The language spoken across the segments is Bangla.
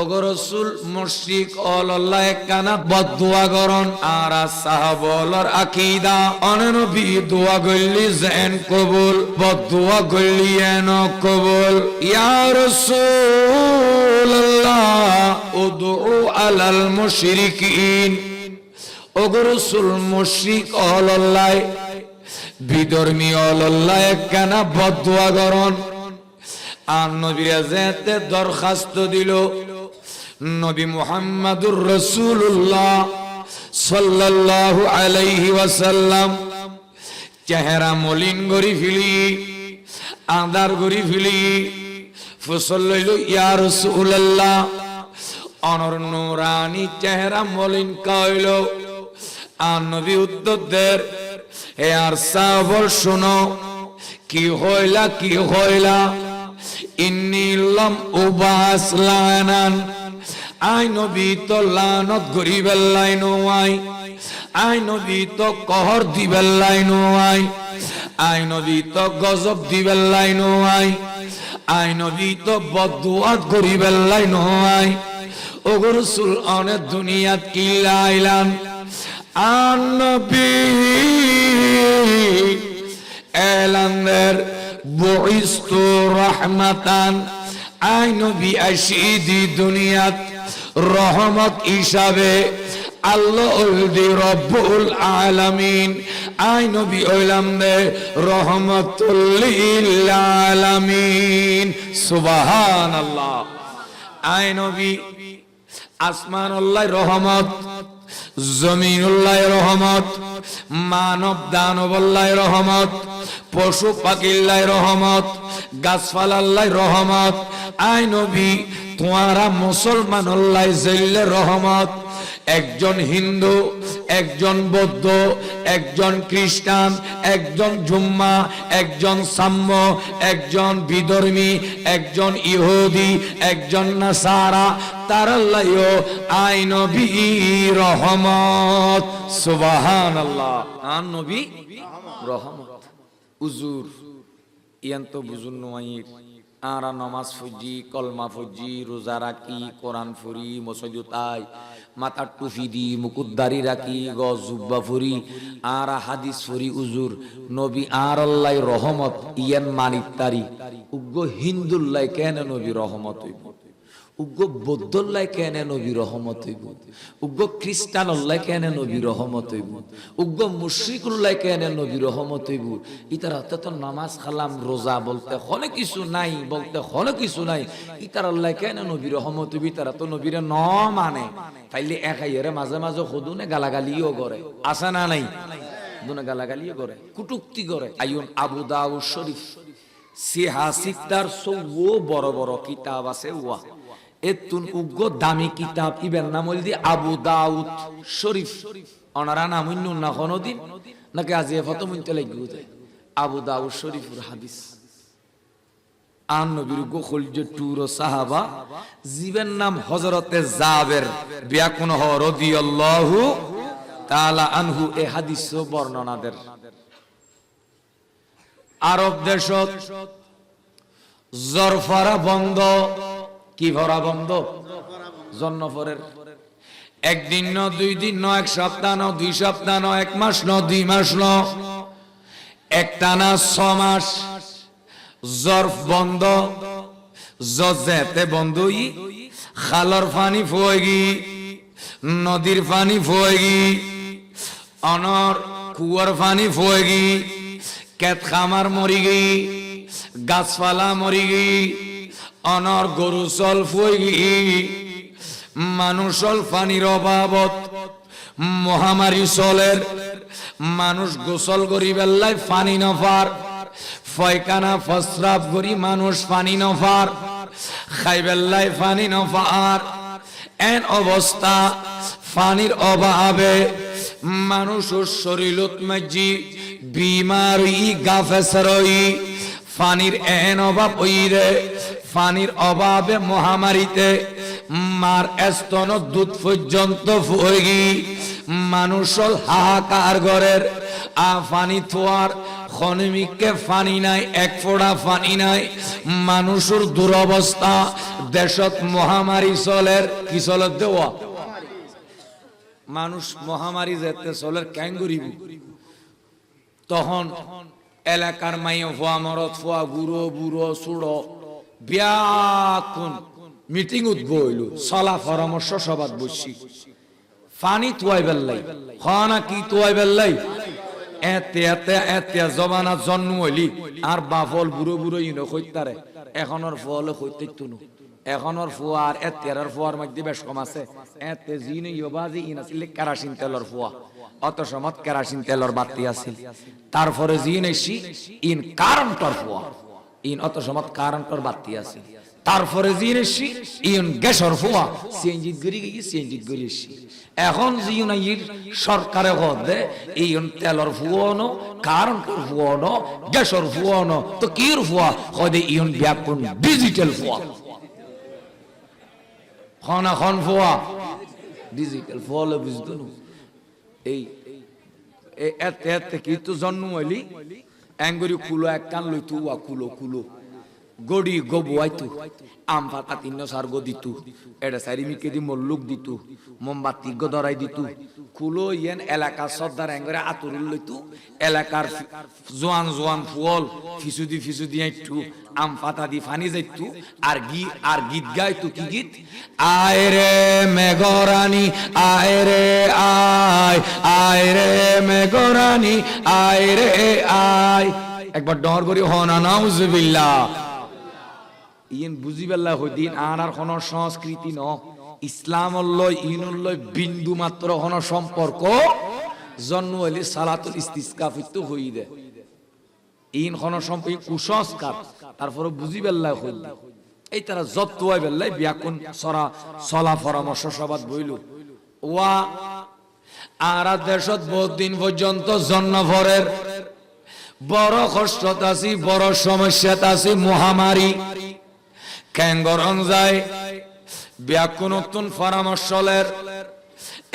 অগরসুল মুশরিক, অলল্লাহ কানা বদুয়া গরন আর সাহাবলর আকিদা, অননবী দোয়া গল্লি জেন কবুল বদুয়া গল্লি এন কবুল। ইয়া রাসূলুল্লাহ, উদউ আলাল মুশরিকিন। অগরসুল মুশরিক, অলল্লাহ বিধর্মী অলল্লাহ কানা বদুয়া গরন আর নবীরা যেতে দরখাস্ত দিল। নবী মুহাম্মাদুর রসুল্লাহ সাল্লাল্লাহু আলাইহি ওয়াসাল্লাম। চেহারা মলিন গরি ফিলি আদার গরি ফিলি। ফসল লইল, ইয়া রাসূলুল্লাহ। অনর নুরানি চেহারা মলিন কইল আর নবী উত্তর দের হে আর সাবর শুনো, কি হইলা কি হইলা? ইন্নি লম উবাস লানান। আই নবী তো লানত গরিবেল্লাই নোয়াই। আই আই নবী তো কহর দিবেল্লাই নোয়াই। আই আই নবী তো গজব দিবেল্লাই নোয়াই। আই আই নবী তো বদুয়াত গরিবের গরিবেল্লাই নোয়াই। ওগর সুল অনেক দুনিয়াত কি লাইলান আন নবী এলান্দের বইস্তু রহমাতান। আই নবী আশিদি দুনিয়াত রহমত হিসাবে আল্লাহ আলামিন। আলামিন। আসমানুল্লাহ রহমত, জমিনুল্লাহ রহমত মানব দানবল্লাহ রহমত, পশু পাখিল্লাহ রহমত, গাছপালাল্লাহ রহমত আই নবী, তোমারা মুসলমান জেল্লে রহমত। একজন হিন্দু, একজন বৌদ্ধ, একজন খ্রিস্টান, একজন জুম্মা, একজন সাম্য, একজন বিধর্মী, একজন ইহুদি, একজন নাসারা তার আই নবী রহমত। সুবাহান আল্লাহ আন নবী রহমত। উজুর ইয়ান তো বুঝুন নোয়াইর আরা নমাজ ফুজি, কলমা ফুজি, রোজা রাখি, কোরআন ফুরি, মসজিদ তাই মাথার টুফি দি মুকুদ্দারি রাখি গ জুব্বা ফুরি, আর হাদিস ফুরি উজুর নবী আর আল্লাহ রহমত, ইয়ান মানিতারি উগ্র হিন্দুল্লাই কেন নবী রহমত হইব? উগ্র বৌদ্ধল্লাই কেন নবী রহমত হইব? উগ্র খ্রিস্টান অল্লাই কেন নবী রহমত হইব? উগ্র মুশ্রিকুল্লাই কেন নবী রহমত হইব? ইতার হাতে তো নামাজ খালাম রোজা বলতে হলে কিছু নাই, বলতে হলে কিছু নাই। ইতার আল্লাহ কেন নবী রহমত হইব? তারা তো নবীরে ন মানে। তাইলে একাইরে মাঝে মাঝে সদুনে গালাগালিও করে। আসে না নাই? দুনে গালাগালিও করে। কুটুক্তি করে। আইন আবু দাউদ শরীফ। সিহাসিকদার সৌ বড় বড় কিতাব আছে ওয়া এতুন উগ্র দামি কিতাব ইবেন নাম হইল দি আবু দাউদ শরীফ। অনারা নাম না নাকি লাগি আবু দাউদ শরীফুর হাদিস। আন নবীর গোখল যে টুর সাহাবা, জীবের নাম হযরতে জাবের হ আনহু, এ হাদিস বর্ণনাদের। আরব দেশত জরফারা বন্ধ কি ভরা বন্ধ? জন্নফরের। একদিন ন, দুই দিন ন, এক সপ্তাহ ন, দুই সপ্তাহ ন, এক মাস ন, দুই মাস ন। একটা না ছ মাস। জরফ বন্ধ। জেতে বন্ধই। খালর পানি ফুয়েগি। নদীর পানি ফুয়েগি। অনর কুয়ার পানি ফুয়েগি। কেত খামার মরি গই গাছপালা মরি গই অনর গরু চল ফুয়েগি মানুষল পানির অভাবত। মহামারী চলের। মানুষ গোসল করি বেল্লাই পানি নফার ফয়কানা ফসরাব করি মানুষ পানি নফার খাই বেল্লাই পানি নফার এন অবস্থা পানির অভাবে। মানুষের শরীরত মাজি বিমারি গাফেসরই পানির এন অভাব হইরে পানির অভাবে মহামারীতে মার স্তন দুধ পর্যন্ত ফুয়গি মানুষল হাহাকার ঘরের, আ পানি থোয়ার খনিমিককে ফানি নাই, এক ফোড়া ফানি নাই। মানুষের দুরবস্থা দেশত মহামারী চলের, কি চলত দেওয়া? মানুষ মহামারী যেতে চলের ক্যাঙ্গুরিব। তখন এলাকার মাইয়া ফুয়া মরত ফুয়া গুড়ো বুড়ো চুড়ো ব্যাকুন, মিটিং উদ্বইল চলা পরামর্শ সবাত বসছি ফানি তুয়াই বেল্লাই। হনা কি তুয়াই বেল্লাই? এতে এতে এতে জমানা জন্ম হইলি, আর বাফল বুড়ো বুড়ো ইনো কইতারে এখনর ফল কইতে তুনু। এখনর ফুয়ার এতিয়ার ফুয়ার মধ্যে বেশ কম আছে। এতে জিন ইবাজি ইন আছিল কেরাসিন তেলর ফুয়া। অত সমত কেরাসিন তেলর বাতি আছিল তারপরে জিন এসি, ইন কারণটর ফুয়া। ইন অত সমত কারণটর বাতি আছিল তারপরে জিন এসি ইন গ্যাসর ফুয়া, সিএনজি গড়ি গিয়ে সিএনজি গড়ি এসি। এখন জিন আইর সরকারে হদে ইন তেলর ফুয়ানো কারণটর ফুয়ানো গ্যাসর ফুয়ানো তো কির ফুয়া? হদে ইন ব্যাকুন ডিজিটাল ফুয়া। খন এখন ফোয়া। ডিজিটাল ফলে বুঝতো এই এতে এতে কি তো জন্ম হইলি? এঙ্গুরি কুলো এক কান লই তু ওয়া কুলো কুলো গড়ি গবু আইতু, আম পাতা তিন সার গো দিতু এটা সারি মিকে দি মল্লুক দিতু, মোমবাতি গো ধরাই দিতু কুলো ইয়েন এলাকা সর্দার এঙ্গরে আতুরিল লইতু, এলাকার জোয়ান জোয়ান ফুল ফিসুদি ফিসুদি আইতু, আম পাতা দি ফানি যাইতু, আর গি, আর গীত গাইতু কি গীত? আয় রে মেঘরানি, আয় রে আয় আয় রে মেঘরানি, আয় রে আয়। একবার ডর করি, হনা নাউজুবিল্লাহ ইন বুঝি পেল্লা হইদিন আর আর কোন সংস্কৃতি ন। ইসলাম বিন্দু মাত্র কোন সম্পর্ক। জন্ম হইলে সালাতুল ইস্তিসকা ফিরতে হই দে। ইন কোন সম্পর্ক, কুসংস্কার। তারপরে বুঝি পেল্লা হইল। এই তারা যত হয় বেল্লাই ব্যাকুন সরা সলা পরামর্শ সবাদ বইল। ওয়া আর দেশত বহুত দিন পর্যন্ত জন্ম ভরের। বড় কষ্টত আছি, বড় সমস্যাত আছি, মহামারী। ক্যাঙ্গরং যায় নতুন পরামর্শলের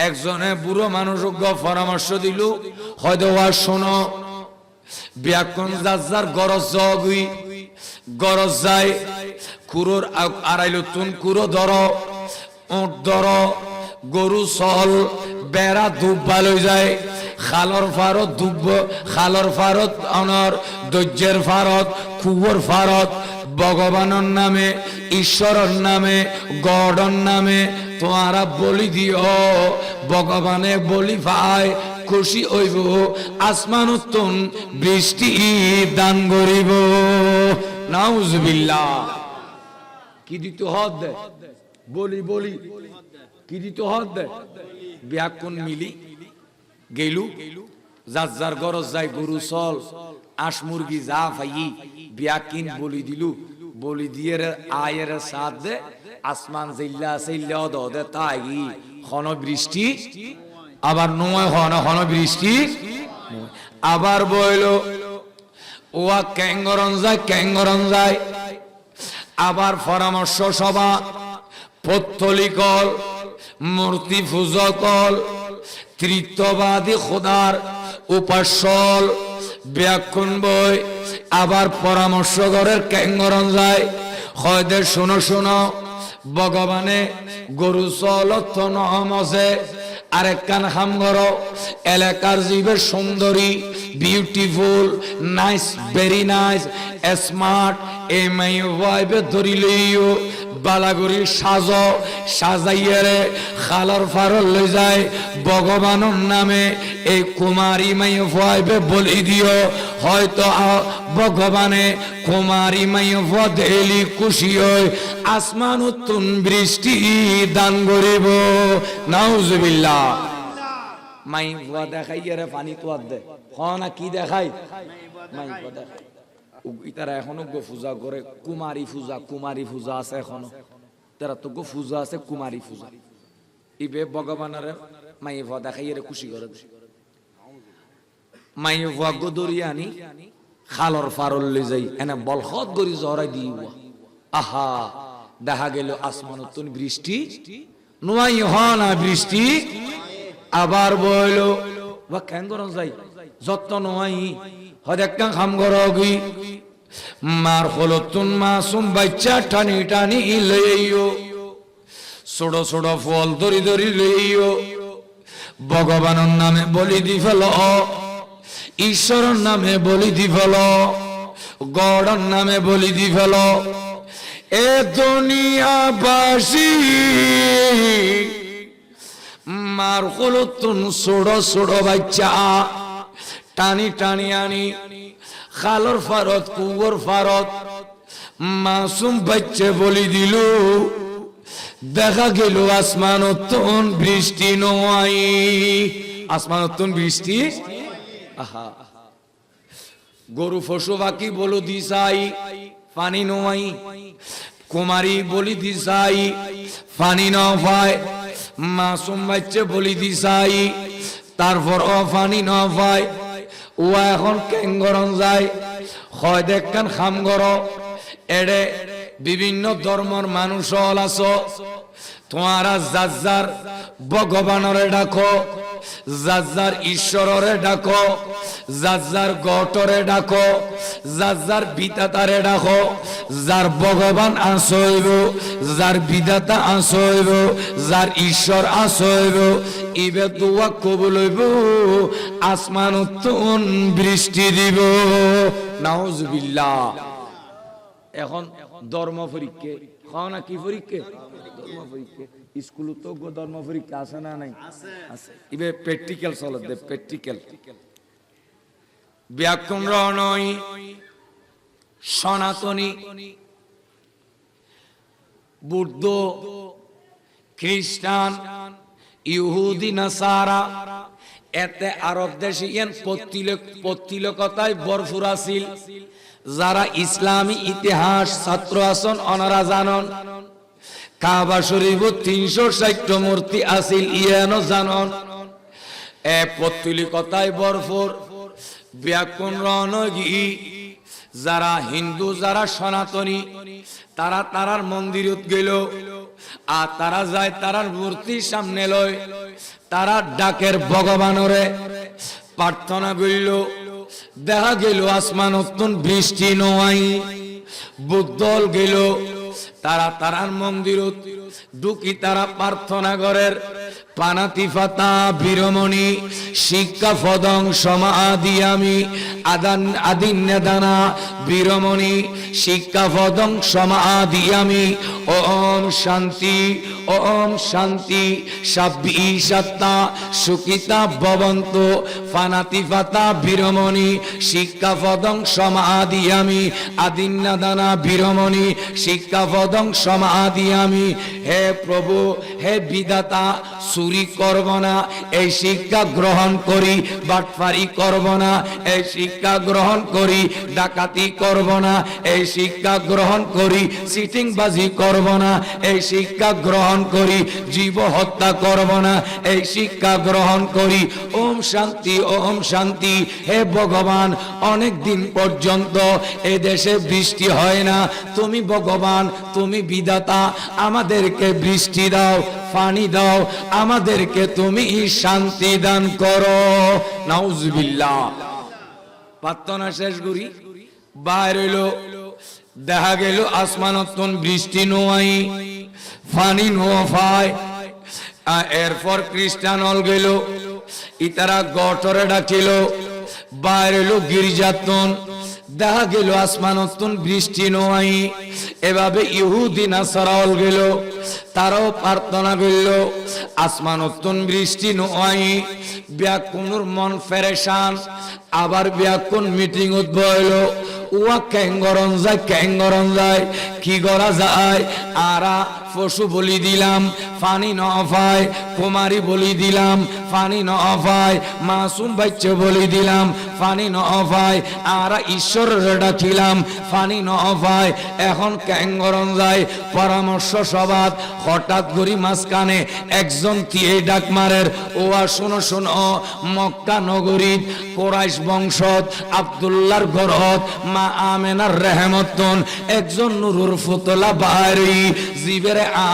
একজনে বুড়ো মানুষ পরামর্শ দিল, হয়তো ওয়া শোনো, ব্যাকুন যার গরজ জগুই, গরজ যায়, কুরোর আড়াইলো তুন কুরো ধর উঠ ধর, গরু সল বেড়া ধূপ ভালো যায় খালর ফারত ধূপ খালর ফারত অনর দৈর্যের ফারত কুয়োর ফারত ভগবানের নামে, ঈশ্বরের নামে, গডর নামে তোমারা বলি দিও। ভগবানে বলি ভাই, খুশি হইব, আসমান উত্তম, বৃষ্টি দান করিব। নাউজবিল্লাহ। কি দিতে হদ বলি বলি। কি দিতে হদ মিলি? গেলু? যার যার গরজ গরু আঁশ মুরগি যা ফাই ব্যাকিন বলি দিলু? বলি দিয়ে আয়ের সাথ দে আসমান জিল্লা সিল্লা দে তাই খন বৃষ্টি, আবার নয় হন হন বৃষ্টি আবার বইল, ওয়া ক্যাঙ্গরন যায় ক্যাঙ্গরন যায়। আবার পরামর্শ সভা পত্তলিকল মূর্তি পূজকল তৃতীয়বাদী খোদার উপাসল ব্যাকুণ বই, আবার পরামর্শ করের ক্যাঙ্গরন যায়। হয়দের শোনো শোনো, ভগবানে গরু চলত নহমসে আরেক কান খাম ঘর এলাকার জীবের সুন্দরী beautiful nice very nice smart এই মাই ওয়াইবে ধরিলেইও বালাগুড়ি সাজ সাজাইয়ারে খালর ফারল লই যায় ভগবানের নামে এই কুমারী মাই ওয়াইবে বলি দিও। হয়তো ভগবানে কুমারী মাই দেলি খুশি হয় আসমান উত্তুন বৃষ্টি দান করিব। নাউজুবিল্লাহ। মাই ভুয়া দেখাই রে, পানি তো দে। হ না, কি দেখাই? মাই দেখাই। ইতারা এখনও গো পূজা করে, কুমারী পূজা কুমারী পূজা আছে এখনও। তারা তো গো পূজা আছে, কুমারী পূজা। ইবে ভগবানের মাই ভুয়া দেখাই রে খুশি করে দে। মাই ভুয়া গো দরি আনি, খালর ফারল লই যাই, এনে বলখত গরি জরাই দিব আহা, দেখা গেল আসমান বৃষ্টি, নোয়াই হ না বৃষ্টি, আবার বইল বা কেন করন যাই? যত্ন নোয়াই হদ একটা খাম গরগি। মার হলতুন মাসুম বাচ্চা টানি টানি লইও। ছোট ছোট ফল ধরি ধরি লইও। ভগবানের নামে বলি দি ফেল। ঈশ্বরের নামে বলি দি ফেল। গড়ের নামে বলি দি ফেল। এ দুনিয়াবাসী, মার হলতুন ছোট ছোট বাচ্চা। টানি টানি, আনি। খালর ফারত কুগর ফারত। মাসুম বাচ্চা বলি দিল। দেখা গেল আসমানতন বৃষ্টি নয় আসমানতন বৃষ্টি? গরু পশু বাকি বলো দিশাই পানি নয় কুমারী বলি দিশাই পানি ন পায়। মাসুম বাচ্চা বলি দিশাই তারপর পানি ন পায়। ও এখন কেঙ্গরন যায়। হয় দেখকান খাম গর এড়ে বিভিন্ন ধর্মর মানুষ হল আস তোমারা যার ভগবানরে ডাকো যার ঈশ্বররে ডাকো যার গটরে ডাকো যার বিদাতারে ডাকো, যার ভগবান আসইব যার বিদাতা আসইব যার ঈশ্বর আসইব ইবে দোয়া কবুল হইব, আসমান উত্তন বৃষ্টি দিব। নাউজুবিল্লাহ। এখন ধর্ম পরীক্ষা। খাও না কি পরীক্ষা? ধর্ম পরীক্ষা। স্কুল তো ধর্ম পরীক্ষা আছে না নাই? আছে। ইবে প্র্যাকটিক্যাল চলে দে প্র্যাকটিক্যাল ব্যাকরণ নয় সনাতনী। বুদ্ধ খ্রিস্টান ইহুদি নাসারা এতে আরব দেশে ইয়ান পত্তিলকতায় ভরপুর আছিল। যারা ইসলামী ইতিহাস ছাত্র আসন অনারা জানন। কাবা শরীফ তিনশো ষাট মূর্তি আছিল, ইয়ানো জানন। এ পত্তলিকতায় ভরপুর ব্যাকুণ রণগি। যারা হিন্দু, যারা সনাতনী, তারা তারার মন্দিরত গেল। আর তারা যায় তারার মূর্তির সামনে লয়। তারা ডাকের ভগবানরে প্রার্থনা করিল। দেখা গেল আসমান অত্যন্ত বৃষ্টি নয় বুদ্ধল গেল, তারা তারার মন্দির ঢুকি তারা প্রার্থনা করের পানাতি ফাতা, বীরমণি, শিক্ষা ফদং সমাধি আমি, আদান, আদিন নেদানা বীরমণি, শিক্ষা ফদং সমাধি আমি। ওম শান্তি ওম শান্তি, সাব্বি সত্তা সুকিতা ভবন্ত। ফানাতি ফাতা, বীরমণি, শিক্ষা ফদং সমাধি আমি আদিন্নাদানা বীরমণি, শিক্ষা ফদং সমাধি আমি। হে প্রভু, হে বিদাতা চুরি করব না, এই শিক্ষা গ্রহণ করি, বাটফারি করব না, এই শিক্ষা গ্রহণ করি, ডাকাতি করব না, এই শিক্ষা গ্রহণ করি সিটিং বাজি করব না, এই শিক্ষা গ্রহণ করি, জীব হত্যা করব না, এই শিক্ষা গ্রহণ করি, ওম শান্তি ওম শান্তি, হে ভগবান, অনেক দিন পর্যন্ত এ দেশে বৃষ্টি হয় না, তুমি ভগবান, তুমি বিদাতা আমাদেরকে বৃষ্টি দাও পানি দাও, আমাদেরকে তুমি শান্তি দান করো। নাউজুবিল্লাহ। প্রার্থনা শেষ করি বাইর হইল, দেখা গেল আসমানতন বৃষ্টি নোয়াই ফানি নোয়াফায়। এরপর খ্রিস্টান হল গেল, ইতারা গটরে ডাকিল, বাইর হইল গির্জাতন। দেখা গেল আসমানতন বৃষ্টি নোয়াই, এভাবে ইহুদি নাসারা হল গেল। তারাও প্রার্থনা করল আসমানতন বৃষ্টি নোয়াই ব্যাকুনুর মন ফেরেশান, আবার ব্যাকুন মিটিং উদ্ভব উয়া ক্যাঙ্গরন যায় ক্যাঙ্গরন যায়, কি করা যায়? আরা পশু বলি দিলাম ফানি ন পায় কুমারী বলি দিলাম ফানি ন পায় মাসুম বাচ্চা বলি দিলাম ফানি ন পায় আরা ঈশ্বর ডাকিলাম ফানি ন পায় এখন ক্যাঙ্গরন যায়, পরামর্শ সবাদ হঠাৎ করি মাঝখানে একজন তিয়ে ডাক মারের? ও আর শোনো শোনো, মক্কা নগরী কোরাইশ বংশত আব্দুল্লাহর গরত মা আমেনার রেহমতন, একজন নুরুর ফুতলা বাড়ি জিবের আ,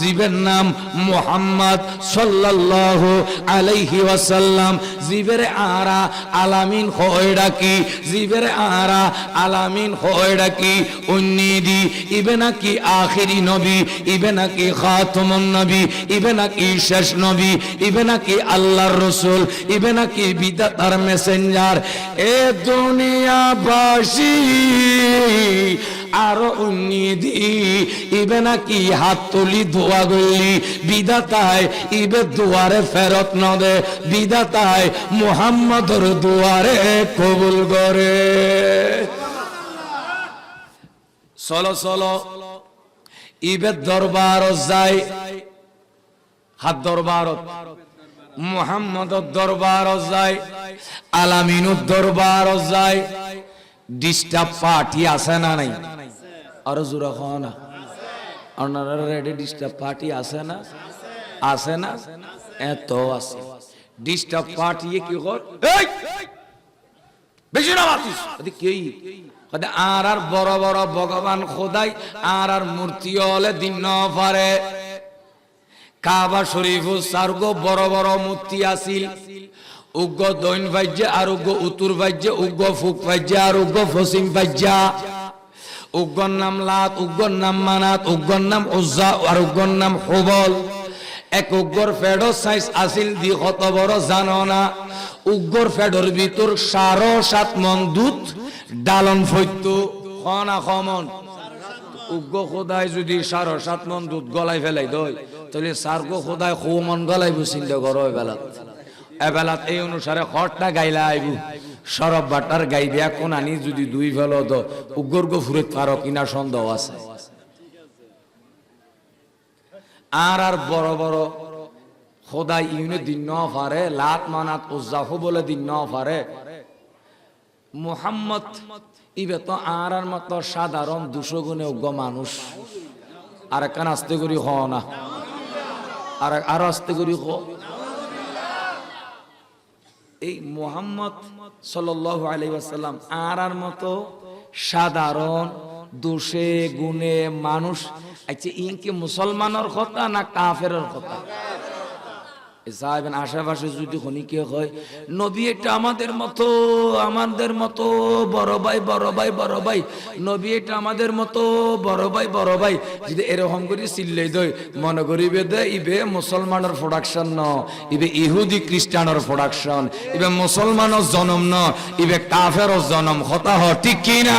জিবের নাম মুহাম্মদ সাল্লাল্লাহু আলাইহি ওয়াসাল্লাম। জিবের আরা আলামিন হয় ডাকি, জিবের আরা আলামিন হয় ডাকি উন্নিদি ইবে নাকি আখিরি নবী, ইবে নাকি খাতমুন নবী, ইবে নাকি শেষ নবী, ইবে নাকি আল্লাহর রসুল, ইবে নাকি বিদাতার মেসেঞ্জার। এ দুনিয়াবাসী, আরও উন্নিদি ইবে নাকি হাত তুলি দোয়া গলি বিদাতায় ইবে দুয়ারে ফেরত নদে বিদাতায় মুহাম্মদর দুয়ারে কবুল করে। চলো। ইবে দরবার যায় হাত দরবার মুহাম্মদর দরবার যায় আলামিনুর দরবার যায় ডিস্টার্ব পার্টি আছে না নাই? আরও জোরা খাওয়া না। আপনারা রেডি ডিস্টার্ব পার্টি আছে না? আছে না? এত আছে। ডিস্টার্ব পার্টি কি কর! বেশি না মাতিস আরে কেই আর আর বড় বড় ভগবান খোদাই, আর আর মূর্তি হলে দিন পারে। কাবা শরীফ সার্গ বড় বড় মূর্তি আছিল উগ্র দৈন ভাজ্য আর উগ্র উত্তর ভাজ্য উগ্র ফুক ভাজ্য আর উগ্র ফসিম ভাজ্য উগ্রর নাম লাত, উগ্রর নাম মানাত, উগ্রর নাম উজ্জা, আর উগ্রর নাম হুবল। এক উগ্রর ফেডো সাইজ আছিল দি কত বড় জানো না? উগ্রর ফেডোর ভিতর সারো সাত মন দুধ, ডালন ফৈত্য খনা খমন। উগ্র খোদায় যদি সারো সাত মন দুধ গলায় ফেলাই দই, তাহলে সার্গ খোদায় খৌ মন গলাই বুঝিল গর এবেলাত এবেলাত এই অনুসারে খড়টা গাইলা আইব। সরব বাটার গাইবে কোন আনি যদি দুই ফেল তো উগ্র গো ফুরত পারো কিনা সন্দেহ আছে। আর আর বড় বড় খোদাই ইউনে দিন ন পারে লাত মানাত উজ্জাফু বলে দিন ন পারে মুহাম্মদ ইবে তো আর আর মতো সাধারণ দুশো গুণে উগ্র মানুষ। আর একখান আস্তে করি হ না। আর আর আস্তে করি হ এই মোহাম্মদ সাল্লাল্লাহু আলাইহি ওয়াসাল্লাম আর আর মতো সাধারণ দোষে গুণে মানুষ আচ্ছা ইনকে মুসলমানের কথা না কাফেরের কথা? সাহেবেন আশেপাশে যদি খনিকে হয়, নবী এটা আমাদের মতো আমাদের মতো, বড় ভাই বড় ভাই বড় ভাই। নবী এটা আমাদের মতো, বড় ভাই বড় ভাই। যদি এরকম করে চিল্লাই দই, মনে করিবে দে, ইবে মুসলমানের প্রোডাকশন ন, ইবে ইহুদি খ্রিস্টানের প্রোডাকশন ইবে মুসলমানের জনম ন, ইবে কাফের জনম। হতা হ ঠিক কি না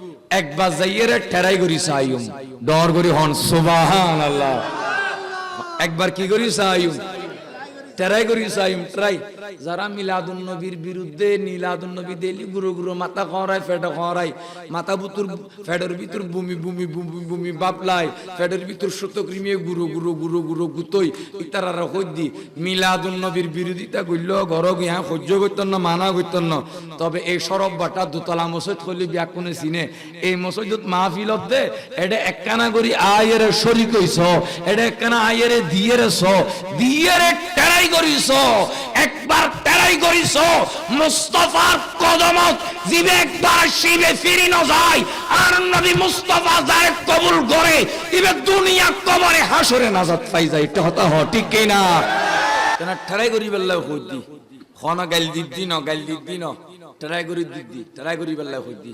একবার যাইয়ের টেরাই করি সাইম ডর করি হন সুবাহান আল্লাহ একবার কি করি সাইম টেরাই করি সাইম ট্রাই যারা মিলাদুন নবীর বিরুদ্ধে নীলাদুন নবী দেলি গুরু গুরু মাথা খরাই ফেটা খরাই মাথা বুতুর ফেডের ভিতর বুমি বুমি বুমি বুমি বাপলাই ফেডের ভিতর শত ক্রিমিয়ে গুরু গুরু গুরু গুরু গুতই। ইতারা দি মিলাদুন নবীর বিরোধিতা করল ঘর গিয়া সহ্য করতেন না মানা করতেন না তবে এই সরব বাটা দুতলা মসজিদ করলি ব্যাকুনে চিনে। এই মসজিদত মাহফিলত দে এটা একখানা করি আয়ের শরিক হইছ এটা একখানা আয়ের দিয়ের স, দিয়ের টেরাই করিস একবার টেরাই করিস মুস্তফার কদমত। জিবে একবার শিবে ফিরি ন যায়। আর নবী মুস্তফা যায় কবুল করে, ইবে দুনিয়া কবরে হাসরে নাজাত পাই যায়। এটা হতা হ ঠিক কি না? তেনা টেরাই করি বেল্লা হইদি খনা গাইল দিদি ন, গাইল দিদি ন। টেরাই করি দিদি টেরাই করি বেল্লা হইদি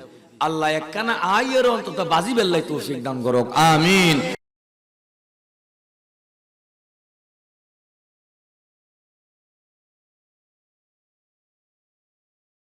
আল্লাহ একখানা আয়ের অন্তত বাজি বেল্লাই তৌফিক দান করক। আমিন।